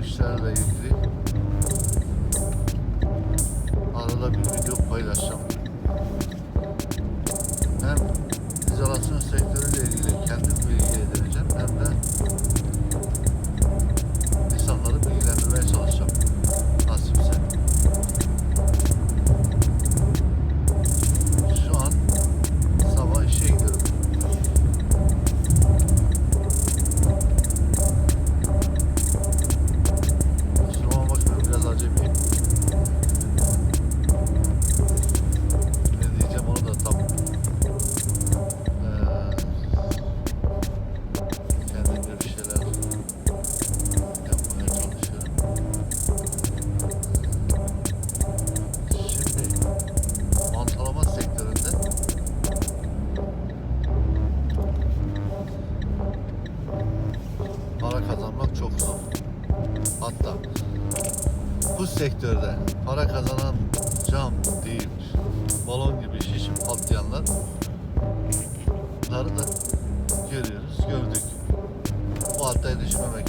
işlerle ilgili arada bir video paylaşacağım. Hatta bu sektörde para kazanan cam değil, balon gibi şişip patlayanlar bunları da görüyoruz, gördük. Bu hattaya düşmemek